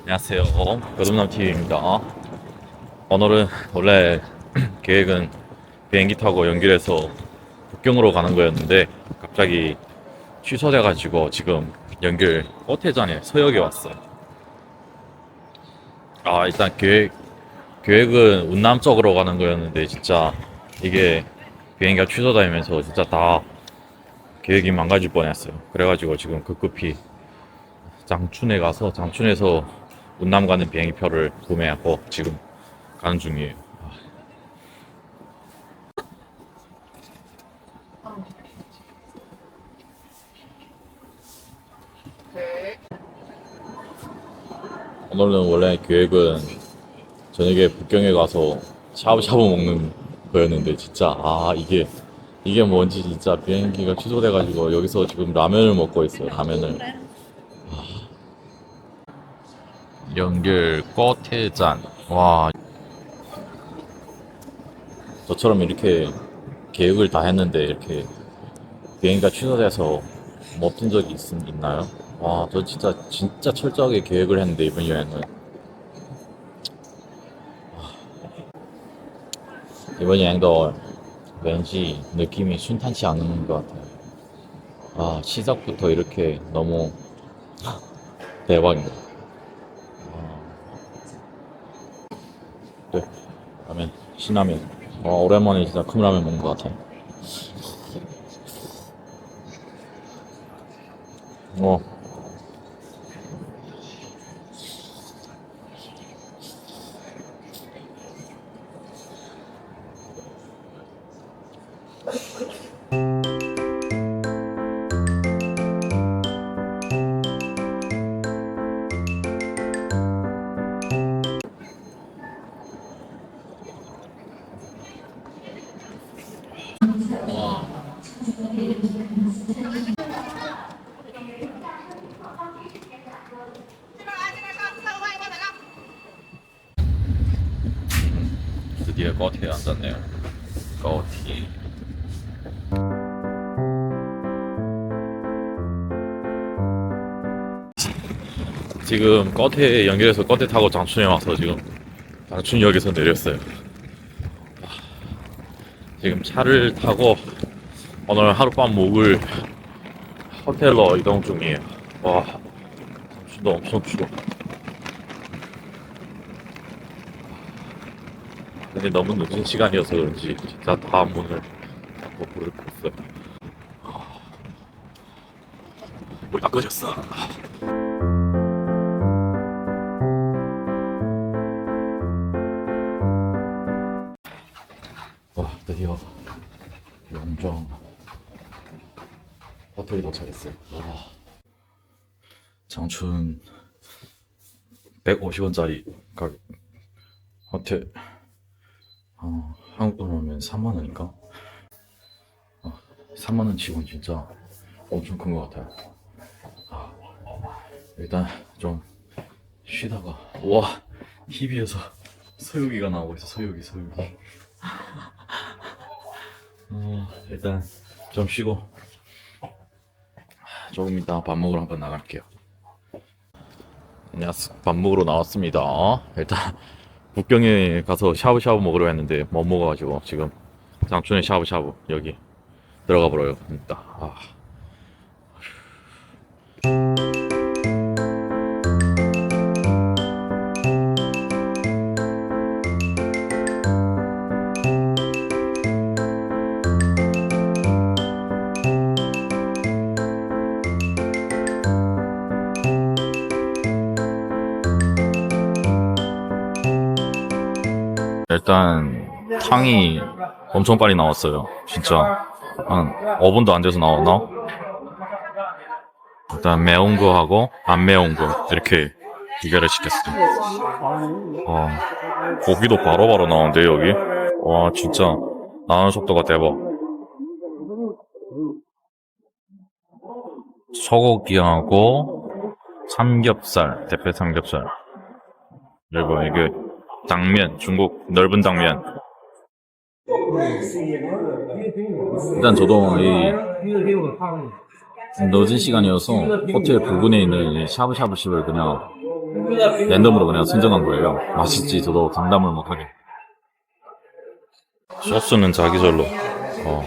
안녕하세요. 여름남TV입니다. 오늘은 원래 계획은 비행기 타고 연결해서 북경으로 가는 거였는데 갑자기 취소돼가지고 지금 연결 꽃해전에 서역에 왔어요. 아 일단 계획 계획은 운남 쪽으로 가는 거였는데 진짜 이게 비행기가 취소되면서 진짜 다 계획이 망가질 뻔했어요. 그래가지고 지금 급급히 장춘에 가서 장춘에서 운남 가는 비행기 표를 구매하고 지금 가는 중이에요. 오늘은 원래 계획은 저녁에 북경에 가서 샤브샤브 먹는 거였는데 진짜 아 이게 이게 뭔지 진짜 비행기가 취소돼가지고 여기서 지금 라면을 먹고 있어요 라면을. 연결 꺼태잔 와. 저처럼 이렇게 계획을 다 했는데 이렇게 비행기가 취소돼서 못뛴 적이 있, 있나요? 와, 저 진짜 진짜 철저하게 계획을 했는데 이번 여행은. 와, 이번 여행도 왠지 느낌이 순탄치 않은 것 같아요. 아, 시작부터 이렇게 너무 대박입니다. 아, 네, 라면, 신라면. 와, 오랜만에 진짜 컵라면 먹는 것 같아요. 어. 드디어 꺼티에 앉았네요. 꺼티. 지금 꺼티에 연결해서 꺼티 타고 장춘에 와서 지금 장춘역에서 내렸어요. 아, 지금 차를 타고 오늘 하룻밤 묵을 호텔로 이동 중이에요. 와, 장춘도 엄청 추워. 근데 너무 늦은 시간이어서 그런지 진짜 다 문을 닫고 불을 껐어요. 물이 다 꺼졌어. 와 드디어 영종 호텔에 도착했어요. 와 장춘 150원짜리 가격 호텔 어, 한국 돈 하면 3만 원인가? 어, 3만 원 치고는 진짜 엄청 큰 것 같아요. 아, 일단 좀 쉬다가 와 TV에서 서유기가 나오고 있어 서유기 서유기. 어, 일단 좀 쉬고 조금 이따 밥 먹으러 한번 나갈게요. 안녕하세요. 밥 먹으러 나왔습니다. 일단 북경에 가서 샤브샤브 먹으려 했는데 못 먹어가지고 지금 장춘에 샤브샤브 여기 들어가 보려고 합니다. 아. 일단 탕이 엄청 빨리 나왔어요. 진짜 한 5분도 안 돼서 나왔나? 일단 매운 거하고 안 매운 거 이렇게 두 개를 시켰어요. 와, 고기도 바로바로 나오는데 여기? 와 진짜 나오는 속도가 대박. 소고기하고 삼겹살, 대패 삼겹살. 그리고 이게 당면, 중국 넓은 당면. 일단 저도 이 늦은 시간이어서 호텔 부근에 있는 이 샤브샤브집을 그냥 랜덤으로 그냥 선정한 거예요. 맛있지 저도 감담을 못하게. 소스는 자기절로. 어.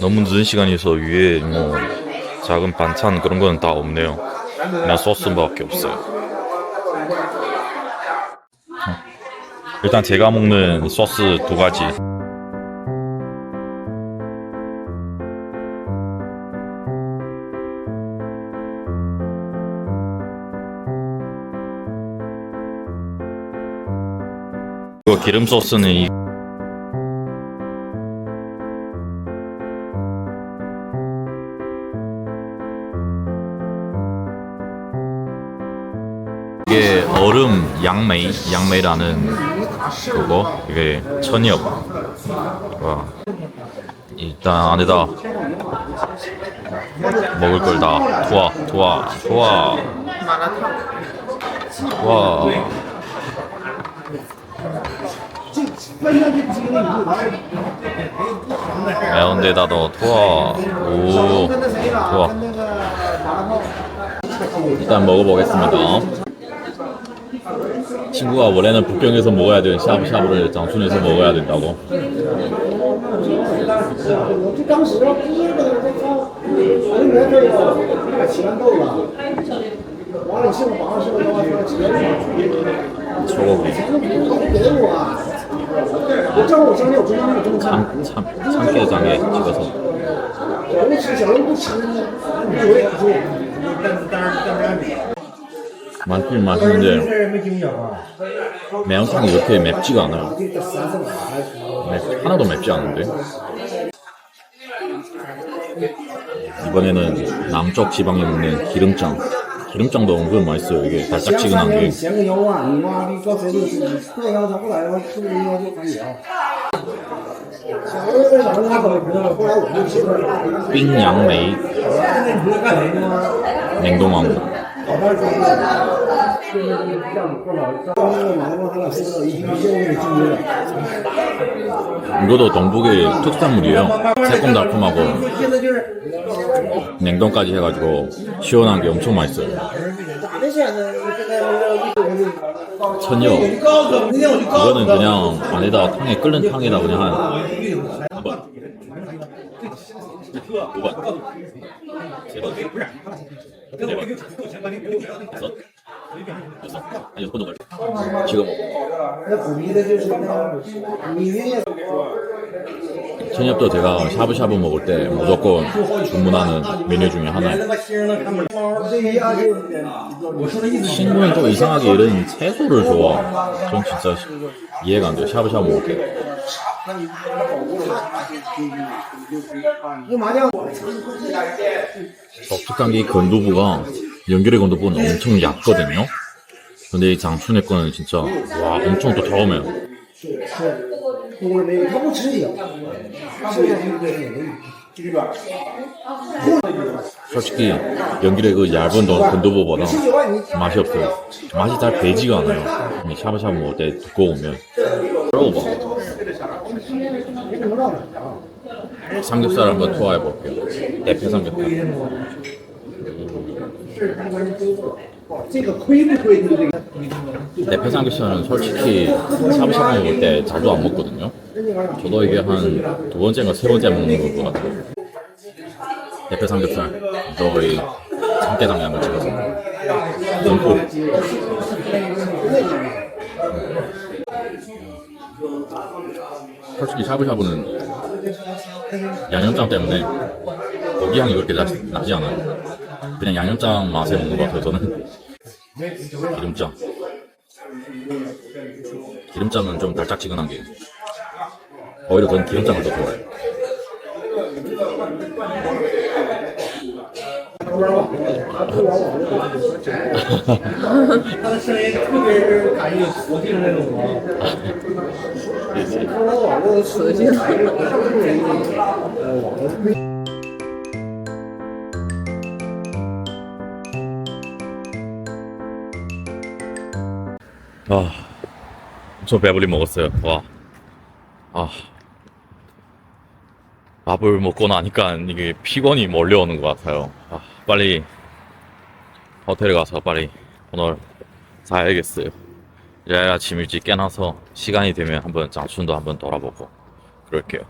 너무 늦은 시간이어서 위에 뭐 작은 반찬 그런 거는 다 없네요. 그냥 소스밖에 없어요. 어. 일단 제가 먹는 소스 두 가지. 이거 기름 소스는 이 얼음 양메이 양메이라는 그거? 이게 천엽. 와. 일단 안에다 먹을 걸 다 도와 도와 도와. 와. 매운 데다 넣어 도와. 오 도와. 일단 먹어보겠습니다 친구가 원래는 북경에서 먹어야 되는 샤브샤브를 장춘에서 먹어야 된다고 就当时第一个在烧，人员这个钱够了，完了姓黄是不是说说钱 소고기 钱都不给我啊？我正我相信我中央有这么干， 참, 참, 참깨장에 찍어서 我不吃，小人不吃，我也不做。 맛있긴 맛있는데 매운탕이 이렇게 맵지가 않아요. 맵, 하나도 맵지 않은데 이번에는 남쪽 지방에 먹는 기름장 기름장도 은근 맛있어요. 이게 달짝지근한 게. 삥양메이 냉동왕국 이것도 동북의 특산물이에요. 새콤달콤하고 냉동까지 해가지고 시원한 게 엄청 맛있어요. 천여 이거는 그냥 안에다 탕에 끓는 탕에다 그냥 한 번. 두 번. 세 번. 네 번. 다섯. 아니 어떤 걸 지금 뭐. 체념도 제가 샤브샤브 먹을 때 무조건 주문하는 메뉴 중에 하나예요. 친구는 또 이상하게 이런 채소를 좋아 전 진짜 이해가 안 돼요. 샤브샤브 먹을 때. 독특한 게 건두부가 연결의 건도보는 엄청 얕거든요. 근데 이 장춘의 거는 진짜 와 엄청 또더우해요 솔직히 연결의 그 얇은 건도부보다 맛이 없어요. 맛이 잘 배지가 않아요. 샤브샤브 먹을 때 두꺼우면. 먹어봐. 삼겹살 한번 투하해 볼게요. 대패 삼겹살. 대패 삼겹살은 솔직히 샤브샤브 먹을 때 자주 안 먹거든요. 저도 이게 한 두 번째인가 세 번째 먹는 것 같아요. 대패 삼겹살 저희 참깨장에 한번 찍어서 듬뿍 솔직히 샤브샤브는 양념장 때문에 고기 향이 그렇게 나, 나지 않아요 그냥 양념장 맛에 먹는 것 같아요 저는. 기름장. 기름장은 좀 달짝지근한 게. 오히려 저는 기름장을 더 좋아해요 저 배불리 먹었어요. 와, 아, 밥을 먹고 나니까 이게 피곤이 몰려오는 것 같아요. 아, 빨리 호텔에 가서 빨리 오늘 자야겠어요. 내일 아침 일찍 깨나서 시간이 되면 한번 장춘도 한번 돌아보고 그럴게요.